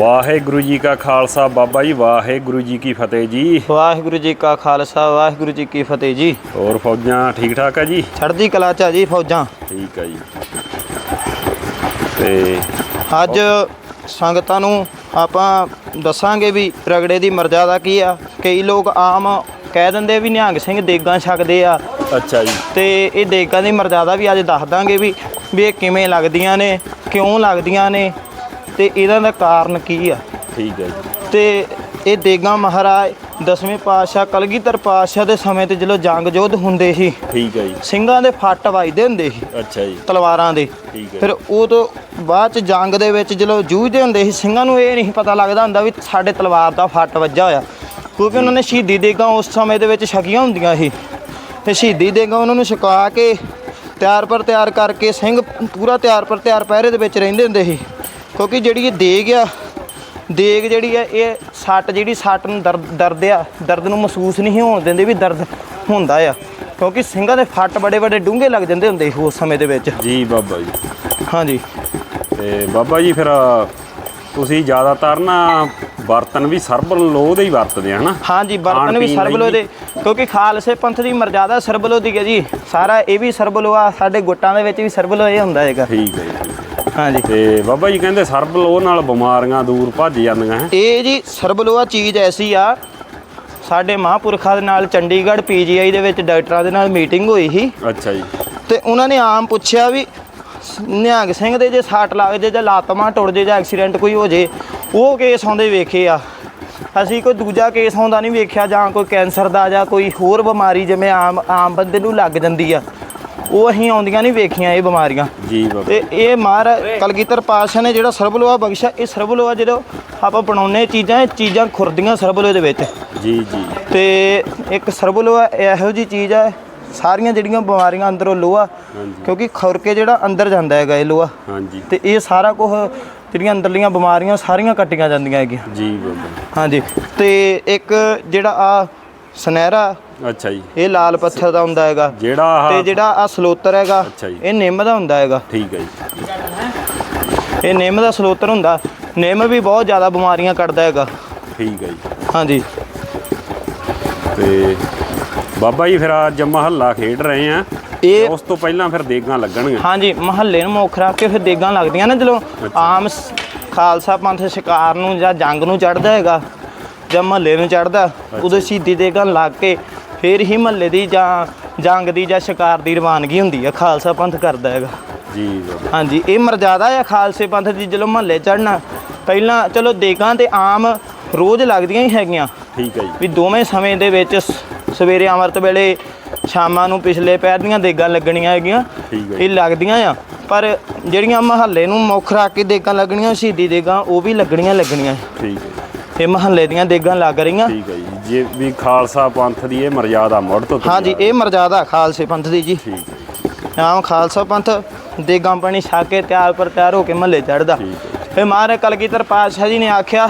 ਵਾਹਿਗੁਰੂ ਜੀ ਕਾ ਖਾਲਸਾ ਬਾਬਾ ਜੀ ਵਾਹਿਗੁਰੂ ਜੀ ਕੀ ਫਤਿਹ ਜੀ। ਵਾਹਿਗੁਰੂ ਜੀ ਕਾ ਖਾਲਸਾ ਵਾਹਿਗੁਰੂ ਜੀ ਕੀ ਫਤਿਹ ਜੀ। ਹੋਰ ਫੌਜਾਂ ਠੀਕ ਠਾਕ ਆ ਜੀ? ਛੜਦੀ ਕਲਾ ਚ ਆ ਜੀ ਫੌਜਾਂ। ਠੀਕ ਆ ਜੀ। ਤੇ ਅੱਜ ਸੰਗਤਾਂ ਨੂੰ ਆਪਾਂ ਦੱਸਾਂਗੇ ਵੀ ਰਗੜੇ ਦੀ ਮਰਜ਼ਾਦਾ ਕੀ ਆ। ਕਈ ਲੋਕ ਆਮ ਕਹਿ ਦਿੰਦੇ ਵੀ ਨਿਹੰਗ ਸਿੰਘ ਦੇਗਾਂ ਛਕਦੇ ਆ। ਅੱਛਾ ਜੀ। ਤੇ ਇਹ ਦੇਗਾਂ ਦੀ ਮਰਜ਼ਾਦਾ ਵੀ ਅੱਜ ਦੱਸ ਦਾਂਗੇ ਵੀ ਵੀ ਇਹ ਕਿਵੇਂ ਲੱਗਦੀਆਂ ਨੇ ਕਿਉਂ ਲੱਗਦੀਆਂ ਨੇ। ਤੇ ਇਹਨਾਂ ਦਾ ਕਾਰਨ ਕੀ ਆ? ਠੀਕ ਆ ਜੀ। ਤੇ ਇਹ ਦੇਗਾਂ ਮਹਾਰਾਜ ਦਸਵੇਂ ਪਾਤਸ਼ਾਹ ਕਲਗੀਧਰ ਪਾਤਸ਼ਾਹ ਦੇ ਸਮੇਂ ਤੇ ਜਦੋਂ ਜੰਗ ਯੁੱਧ ਹੁੰਦੇ ਸੀ ਠੀਕ ਆ ਜੀ। ਸਿੰਘਾਂ ਦੇ ਫੱਟ ਵੱਜਦੇ ਹੁੰਦੇ ਸੀ ਅੱਛਾ ਜੀ। ਤਲਵਾਰਾਂ ਦੇ। ਠੀਕ ਹੈ ਫਿਰ ਉਹ ਤੋਂ ਬਾਅਦ ਚ ਜੰਗ ਦੇ ਵਿੱਚ ਜਦੋਂ ਜੂਝਦੇ ਹੁੰਦੇ ਸੀ ਸਿੰਘਾਂ ਨੂੰ ਇਹ ਨਹੀਂ ਪਤਾ ਲੱਗਦਾ ਹੁੰਦਾ ਵੀ ਸਾਡੇ ਤਲਵਾਰ ਦਾ ਫੱਟ ਵੱਜਾ ਹੋਇਆ। ਕਿਉਂਕਿ ਉਹਨਾਂ ਨੇ ਸ਼ਹੀਦੀ ਦੇਗਾਂ ਉਸ ਸਮੇਂ ਦੇ ਵਿੱਚ ਛਕੀਆਂ ਹੁੰਦੀਆਂ ਸੀ। ਤੇ ਸ਼ਹੀਦੀ ਦੇਗਾਂ ਉਹਨਾਂ ਨੂੰ ਛਕਾ ਕੇ ਤਿਆਰ ਪਰ ਤਿਆਰ ਕਰਕੇ ਸਿੰਘ ਪੂਰਾ ਤਿਆਰ ਪਰ ਤਿਆਰ ਪਹਿਰੇ ਦੇ ਵਿੱਚ ਰਹਿੰਦੇ ਹੁੰਦੇ ਸੀ। ਕਿਉਂਕਿ ਜਿਹੜੀ ਇਹ ਦੇਗ ਆ ਦੇਗ ਜਿਹੜੀ ਆ ਇਹ ਸੱਟ ਜਿਹੜੀ ਸੱਟ ਨੂੰ ਦਰਦ ਦਰਦ ਆ ਦਰਦ ਨੂੰ ਮਹਿਸੂਸ ਨਹੀਂ ਹੋਣ ਦਿੰਦੇ ਵੀ ਦਰਦ ਹੁੰਦਾ ਆ। ਕਿਉਂਕਿ ਸਿੰਘਾਂ ਦੇ ਫੱਟ ਬੜੇ ਬੜੇ ਡੂੰਘੇ ਲੱਗ ਜਾਂਦੇ ਹੁੰਦੇ ਉਸ ਸਮੇਂ ਦੇ ਵਿੱਚ। ਜੀ ਬਾਬਾ ਜੀ। ਹਾਂਜੀ। ਤੇ ਬਾਬਾ ਜੀ ਫਿਰ ਤੁਸੀਂ ਜ਼ਿਆਦਾਤਰ ਨਾ ਬਰਤਨ ਵੀ ਸਰਬ ਲੋਹ ਦੇ ਹੀ ਵਰਤਦੇ ਆ ਹਨਾ? ਹਾਂਜੀ ਬਰਤਨ ਵੀ ਸਰਬਲੋ ਦੇ ਕਿਉਂਕਿ ਖਾਲਸੇ ਪੰਥ ਦੀ ਮਰਜ਼ਾਦਾ ਸਰਬਲੋ ਦੀ ਹੈ ਜੀ। ਸਾਰਾ ਇਹ ਵੀ ਸਰਬਲੋ ਆ ਸਾਡੇ ਗੁੱਟਾਂ ਦੇ ਵਿੱਚ ਵੀ ਸਰਬਲੋ ਇਹ ਹੁੰਦਾ ਹੈਗਾ। ਠੀਕ ਹੈ ਜੀ। ਠੀਕ ਹੈ। ਹਾਂਜੀ। ਤੇ ਬਾਬਾ ਜੀ ਕਹਿੰਦੇ ਸਰਬ ਲੋਹ ਨਾਲ ਬਿਮਾਰੀਆਂ ਦੂਰ ਭੱਜ ਜਾਂਦੀਆਂ ਹੈ। ਇਹ ਜੀ ਸਰਬਲੋਆ ਚੀਜ਼ ਐਸੀ ਆ ਸਾਡੇ ਮਹਾਂਪੁਰਖਾਂ ਦੇ ਨਾਲ ਚੰਡੀਗੜ੍ਹ ਪੀਜੀਆਈ ਦੇ ਵਿੱਚ ਡਾਕਟਰਾਂ ਦੇ ਨਾਲ ਮੀਟਿੰਗ ਹੋਈ ਸੀ। ਅੱਛਾ ਜੀ। ਤੇ ਉਹਨਾਂ ਨੇ ਆਮ ਪੁੱਛਿਆ ਵੀ ਨਿਹੰਗ ਸਿੰਘ ਦੇ ਜੇ ਸੱਟ ਲੱਗ ਜੇ ਜਾਂ ਲੱਤ ਬਾਂਹ ਟੁੱਟ ਜੇ ਜਾਂ ਐਕਸੀਡੈਂਟ ਕੋਈ ਹੋ ਜੇ ਉਹ ਕੇਸ ਆਉਂਦੇ ਵੇਖੇ ਆ। ਅਸੀਂ ਕੋਈ ਦੂਜਾ ਕੇਸ ਆਉਂਦਾ ਨਹੀਂ ਵੇਖਿਆ ਜਾਂ ਕੋਈ ਕੈਂਸਰ ਦਾ ਜਾਂ ਕੋਈ ਹੋਰ ਬਿਮਾਰੀ ਜਿਵੇਂ ਆਮ ਆਮ ਬੰਦੇ ਨੂੰ ਲੱਗ ਜਾਂਦੀ ਆ। ਉਹ ਅਸੀਂ ਆਉਂਦੀਆਂ ਨਹੀਂ ਵੇਖੀਆਂ ਇਹ ਬਿਮਾਰੀਆਂ। ਜੀ ਬਾਬਾ। ਤੇ ਇਹ ਮਾਰ ਕਲਗੀਧਰ ਪਾਤਸ਼ਾਹ ਨੇ ਜਿਹੜਾ ਸਰਬਲੋਆ ਬਖਸ਼ਿਆ ਇਹ ਸਰਬਲੋਆ ਜਦੋਂ ਆਪਾਂ ਬਣਾਉਂਦੇ ਚੀਜ਼ਾਂ ਇਹ ਚੀਜ਼ਾਂ ਖੁਰਦੀਆਂ ਸਰਬਲੋਏ ਦੇ ਵਿੱਚ। ਜੀ ਜੀ। ਤੇ ਇੱਕ ਸਰਬਲੋਆ ਇਹੋ ਜੀ ਚੀਜ਼ ਹੈ ਸਾਰੀਆਂ ਜਿਹੜੀਆਂ ਬਿਮਾਰੀਆਂ ਅੰਦਰੋਂ ਲੋਹਾ। ਕਿਉਂਕਿ ਖੁਰ ਕੇ ਜਿਹੜਾ ਅੰਦਰ ਜਾਂਦਾ ਹੈਗਾ ਇਹ ਲੋਹਾ। ਹਾਂਜੀ। ਤੇ ਇਹ ਸਾਰਾ ਕੁਝ ਜਿਹੜੀਆਂ ਅੰਦਰਲੀਆਂ ਬਿਮਾਰੀਆਂ ਸਾਰੀਆਂ ਕੱਟੀਆਂ ਜਾਂਦੀਆਂ ਹੈਗੀਆਂ। ਜੀ ਬਾਬਾ। ਹਾਂਜੀ। ਤੇ ਇੱਕ ਜਿਹੜਾ ਆ ਸੁਨਹਿਰਾ ਅੱਛਾ ਜੀ। ਇਹ ਲਾਲ ਪੱਥਰ ਦਾ ਹੁੰਦਾ ਹੈਗਾ। ਜਿਹੜਾ ਤੇ ਆਹ ਜਿਹੜਾ ਆ ਸਲੋਤਰ ਹੈਗਾ ਅੱਛਾ ਜੀ। ਇਹ ਨਿੰਮ ਦਾ ਹੁੰਦਾ ਹੈਗਾ। ਠੀਕ ਹੈ ਜੀ। ਇਹ ਨਿੰਮ ਦਾ ਸਲੋਤਰ ਹੁੰਦਾ। ਨਿੰਮ ਵੀ ਬਹੁਤ ਜ਼ਿਆਦਾ ਬਿਮਾਰੀਆਂ ਕੱਢਦਾ ਹੈਗਾ। ਠੀਕ ਹੈ ਜੀ। ਹਾਂਜੀ। ਤੇ ਬਾਬਾ ਜੀ ਫਿਰ ਅੱਜ ਮਹੱਲਾ ਖੇਡ ਰਹੇ ਆ। ਇਹ ਉਸ ਤੋਂ ਪਹਿਲਾਂ ਫਿਰ ਦੇਗਾਂ ਲੱਗਣਗੀਆਂ। ਹਾਂਜੀ ਮਹੱਲੇ ਨੂੰ ਮੁੱਖ ਰੱਖ ਕੇ ਫਿਰ ਦੇਗਾਂ ਲੱਗਦੀਆਂ ਨਾ। ਜਦੋਂ ਆਮ ਸ- ਖਾਲਸਾ ਪੰਥ ਸ਼ਿਕਾਰ ਨੂੰ ਜਾਂ ਜੰਗ ਨੂੰ ਚੜਦਾ ਹੈਗਾ ਜਾਂ ਮਹੱਲੇ ਨੂੰ ਚੜਦਾ ਉਦੋਂ ਸ਼ਹੀਦੀ ਦੇਗਾਂ ਲੱਗ ਕੇ ਫਿਰ ਹੀ ਮਹੱਲੇ ਦੀ ਜਾਂ ਜੰਗ ਦੀ ਜਾਂ ਸ਼ਿਕਾਰ ਦੀ ਰਵਾਨਗੀ ਹੁੰਦੀ ਹੈ ਖਾਲਸਾ ਪੰਥ ਕਰਦਾ ਹੈਗਾ। ਜੀ ਬਾਬਾ ਹਾਂਜੀ ਇਹ ਮਰਜ਼ਾਦਾ ਹੈ ਖਾਲਸੇ ਪੰਥ ਦੀ ਜਦੋਂ ਮਹੱਲੇ ਚੜਨਾ ਪਹਿਲਾਂ ਚਲੋ ਦੇਗਾਂ ਤੇ ਆਮ ਰੋਜ਼ ਲੱਗਦੀਆਂ ਹੀ ਹੈਗੀਆਂ। ਠੀਕ ਹੈ ਜੀ। ਵੀ ਦੋਵੇਂ ਸਮੇਂ ਦੇ ਵਿੱਚ ਸ- ਸਵੇਰੇ ਅੰਮ੍ਰਿਤ ਵੇਲੇ ਸ਼ਾਮਾਂ ਨੂੰ ਪਿਛਲੇ ਪੈਰ ਦੀਆਂ ਦੇਗਾਂ ਲੱਗਣੀਆਂ ਹੈਗੀਆਂ। ਠੀਕ ਹੈ ਇਹ ਲੱਗਦੀਆਂ ਆ। ਪਰ ਜਿਹੜੀਆਂ ਮਹੱਲੇ ਨੂੰ ਮੁੱਖ ਰੱਖ ਕੇ ਦੇਗਾਂ ਲੱਗਣੀਆਂ ਸ਼ਹੀਦੀ ਦੇਗਾਂ ਉਹ ਵੀ ਲੱਗਣੀਆਂ ਲੱਗਣੀਆਂ। ਠੀਕ ਹੈ ਇਹ ਮਹੱਲੇ ਦੀਆਂ ਦੇਗਾਂ ਲੱਗ ਰਹੀਆਂ। ਠੀਕ ਹੈ ਜੀ। ਜੇ ਵੀ ਖਾਲਸਾ ਪੰਥ ਦੀ ਇਹ ਮਰਜ਼ਾਦਾ ਮੁੜ ਤੋਂ ਤੁਰੀ ਹਾਂਜੀ ਆ ਇਹ ਮਰਜ਼ਾਦਾ ਖਾਲਸੇ ਪੰਥ ਦੀ ਜੀ। ਠੀਕ ਹੈ। ਜੀ, ਆਮ ਖਾਲਸਾ ਪੰਥ ਦੇਗਾਂ ਪਾਣੀ ਛਾ ਕੇ ਤਿਆਰ ਪਰ ਤਿਆਰ ਹੋ ਕੇ ਮਹੱਲੇ ਚੜਦਾ ਠੀਕ ਫਿਰ ਮਹਾਰਾਜ ਕਲਗੀਧਰ ਪਾਤਸ਼ਾਹ ਜੀ ਨੇ ਆਖਿਆ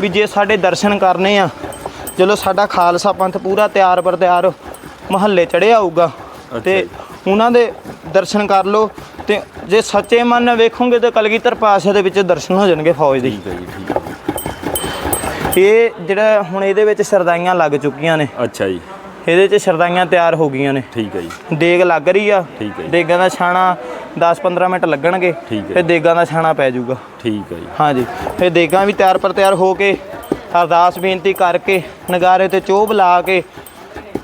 ਵੀ ਜੇ ਸਾਡੇ ਦਰਸ਼ਨ ਕਰਨੇ ਆ ਚਲੋ ਸਾਡਾ ਖਾਲਸਾ ਪੰਥ ਪੂਰਾ ਤਿਆਰ ਪਰ ਤਿਆਰ ਮਹੱਲੇ ਚੜਿਆ ਹੋਊਗਾ। ਤੇ ਉਹਨਾਂ ਦੇ ਦਰਸ਼ਨ ਕਰ ਲਓ ਤੇ ਜੇ ਸੱਚੇ ਮਨ ਨਾਲ ਵੇਖੋਗੇ ਤੇ ਕਲਗੀਧਰ ਪਾਤਸ਼ਾਹ ਦੇ ਵਿੱਚ ਦਰਸ਼ਨ ਹੋ ਜਾਣਗੇ ਫੌਜ ਦੀ। ਠੀਕ ਹੈ ਜੀ ਠੀਕ ਹੈ। ਇਹ ਜਿਹੜਾ ਹੁਣ ਇਹਦੇ ਵਿੱਚ ਸਰਦਾਈਆਂ ਲੱਗ ਚੁੱਕੀਆਂ ਨੇ। ਅੱਛਾ ਜੀ। ਇਹਦੇ 'ਚ ਸਰਦਾਈਆਂ ਤਿਆਰ ਹੋ ਗਈਆਂ ਨੇ। ਠੀਕ ਹੈ ਜੀ। ਦੇਗ ਲੱਗ ਰਹੀ ਆ। ਠੀਕ ਹੈ ਜੀ। ਦੇਗਾਂ ਦਾ ਛਾਣਾ 10-15 ਮਿੰਟ ਲੱਗਣਗੇ। ਹੈ। ਫਿਰ ਦੇਗਾਂ ਦਾ ਛਾਣਾ ਪੈ ਜਾਊਗਾ। ਠੀਕ ਹੈ ਜੀ। ਹਾਂਜੀ। ਫਿਰ ਦੇਗਾਂ ਵੀ ਤਿਆਰ ਪਰ ਤਿਆਰ ਹੋ ਕੇ ਅਰਦਾਸ ਬੇਨਤੀ ਕਰਕੇ ਨਗਾਰੇ ਤੇ ਚੋਬ ਲਾ ਕੇ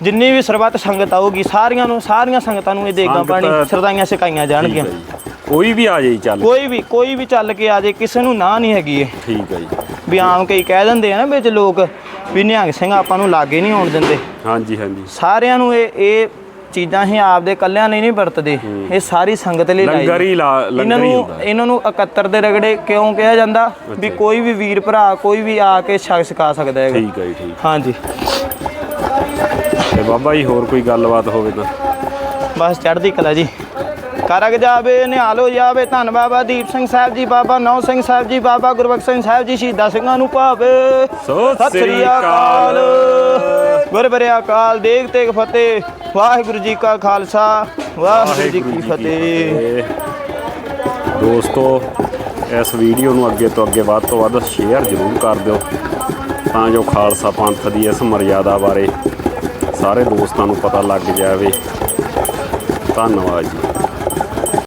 ਜਿੰਨੀ ਵੀ ਸਰਬੱਤ ਸੰਗਤ ਆਊਗੀ ਸਾਰੀਆਂ ਨੂੰ ਸਾਰੀਆਂ ਸੰਗਤਾਂ ਨੂੰ ਇਹ ਦੇਗਾਂ ਪਾਣੀ ਸਰਦਾਈਆਂ ਸਿਕਾਈਆਂ ਜਾਣਗੀਆਂ। ਹੈ ਜੀ। ਕੋਈ ਵੀ ਆ ਜਾਈ ਚੱਲ ਕੋਈ ਵੀ ਕੋਈ ਵੀ ਚੱਲ ਕੇ ਆ ਜੇ ਕਿਸੇ ਨੂੰ ਨਾ ਨਹੀਂ ਹੈਗੀ ਇਹ। ਠੀਕ ਹੈ ਜੀ। ਵੀ ਆਮ ਕਈ ਕਹਿ ਦਿੰਦੇ ਆ ਨਾ ਵਿੱਚ ਲੋਕ ਵੀ ਨਿਹੰਗ ਸਿੰਘ ਆਪਾਂ ਨੂੰ ਲਾਗੇ ਨਹੀਂ ਆਉਣ ਦਿੰਦੇ। ਹਾਂਜੀ ਹਾਂਜੀ। ਸਾਰਿਆਂ ਨੂੰ ਇਹ ਇਹ ਚੀਜ਼ਾਂ ਹੀ ਆਪਦੇ ਕੱਲਿਆਂ ਲਈ ਨਹੀਂ ਵਰਤਦੇ। ਇਹ ਸਾਰੀ ਸੰਗਤ ਲਈ ਲਾਈ ਲੰਗਰ ਹੀ ਇਹਨਾਂ ਲੰਗਰ ਹੀ ਨੂੰ। ਇਹਨਾਂ ਨੂੰ 71 ਦੇ ਰਗੜੇ ਕਿਉਂ ਕਿਹਾ ਜਾਂਦਾ? ਵੀ ਕੋਈ ਵੀ ਵੀਰ ਭਰਾ ਕੋਈ ਵੀ ਆ ਕੇ ਛਕ ਸਕਾ ਸਕਦਾ ਹੈਗਾ। ਠੀਕ ਹੈ ਠੀਕ ਹਾਂਜੀ। ਤੇ ਬਾਬਾ ਜੀ ਹੋਰ ਕੋਈ ਗੱਲਬਾਤ ਹੋਵੇ ਤਾਂ? ਬਸ ਚੜ੍ਹਦੀ ਕਲਾ ਜੀ। ਕਰਗ ਜਾਵੇ ਨਿਹਾਲੋ ਜਾਵੇ। ਧੰਨ ਬਾਬਾ ਦੀਪ ਸਿੰਘ ਸਾਹਿਬ ਜੀ ਬਾਬਾ ਨੌ ਸਿੰਘ ਸਾਹਿਬ ਜੀ ਬਾਬਾ ਗੁਰਬਖਸ਼ ਸਿੰਘ ਸਾਹਿਬ ਜੀ ਸ਼ਹੀਦਾਂ ਸਿੰਘਾਂ ਨੂੰ ਭਾਵੇ। ਸਤਿ ਸ੍ਰੀ ਅਕਾਲ। ਗੁਰ ਬਰਿਆ ਅਕਾਲ ਦੇਗ ਤੇਗ ਫਤਿਹ ਵਾਹਿਗੁਰੂ ਜੀ ਕਾ ਖਾਲਸਾ ਵਾਹਿਗੁਰੂ ਜੀ ਕੀ ਫਤਿਹ। ਦੋਸਤੋ ਇਸ ਵੀਡੀਓ ਨੂੰ ਅੱਗੇ ਤੋਂ ਅੱਗੇ ਵੱਧ ਤੋਂ ਵੱਧ ਸ਼ੇਅਰ ਜ਼ਰੂਰ ਕਰ ਦਿਓ। ਤਾਂ ਜੋ ਖਾਲਸਾ ਪੰਥ ਦੀ ਇਸ ਮਰਿਆਦਾ ਬਾਰੇ ਸਾਰੇ ਦੋਸਤਾਂ ਨੂੰ ਪਤਾ ਲੱਗ ਜਾਵੇ। ਧੰਨਵਾਦ ਜੀ।